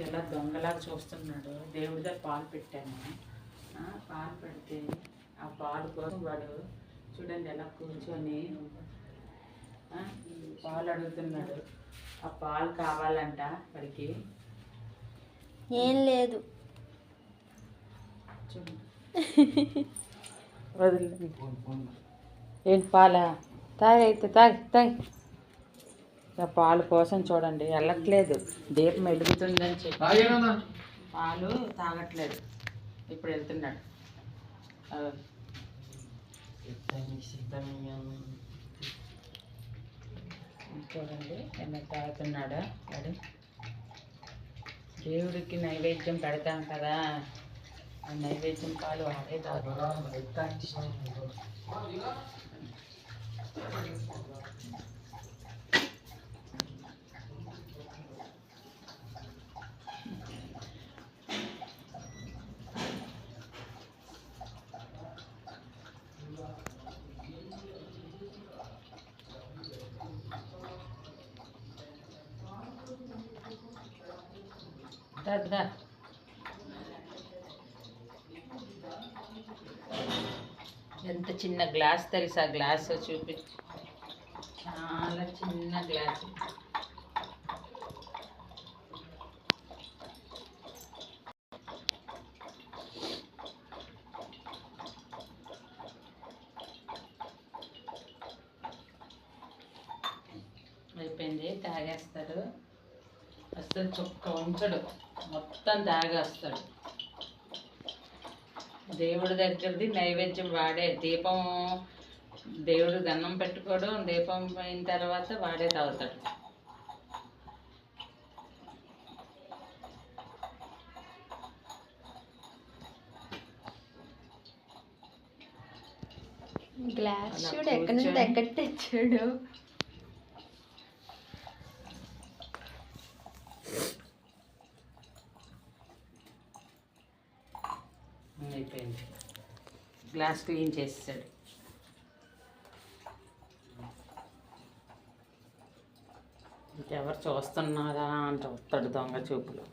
ఎలా దొంగలాగా చూస్తున్నాడు దేవుడి దగ్గర పాలు పెట్టాను. ఆ, పాలు పెడితే ఆ పాలు కోసం వాడు చూడండి ఎలా కూర్చొని ఆ, పాలు అడుగుతున్నాడు. ఆ పాలు కావాలంట వాడికి. ఏం లేదు. చూడండి వదిలేదు ఏంటి పాలా? తాగి అయితే తాగి తాగి. పాలు కోసం చూడండి వెళ్ళట్లేదు దీపం వెలుగుతుందని చెప్పి పాలు తాగట్లేదు. ఇప్పుడు వెళ్తున్నాడు. చూడండి ఎన్న తాగుతున్నాడా? వాడు దేవుడికి నైవేద్యం పెడతాం కదా. ఆ నైవేద్యం పాలు వాడే తాగు దా ఎంత చిన్న గ్లాస్ తెలుసా గ్లాస్ చూపి. చాలా చిన్న గ్లాస్. అయిపోయింది తాగేస్తాడు. అసలు చుక్క ఉంచడు. మొత్తం తాగేస్తాడు దేవుడి దగ్గరది నైవేద్యం వాడే దీపం దేవుడు దండం పెట్టుకోవడం దీపం అయిన తర్వాత వాడే తాగుతాడు గ్లాస్ చూడు ఎక్కడి నుంచి. ఎక్కడ తెచ్చాడు అయిపోయింది. గ్లాస్ క్లీన్ చేసేసాడు. ఇంకెవరు చూస్తున్నారా అంటే వస్తాడు దొంగ చూపులు.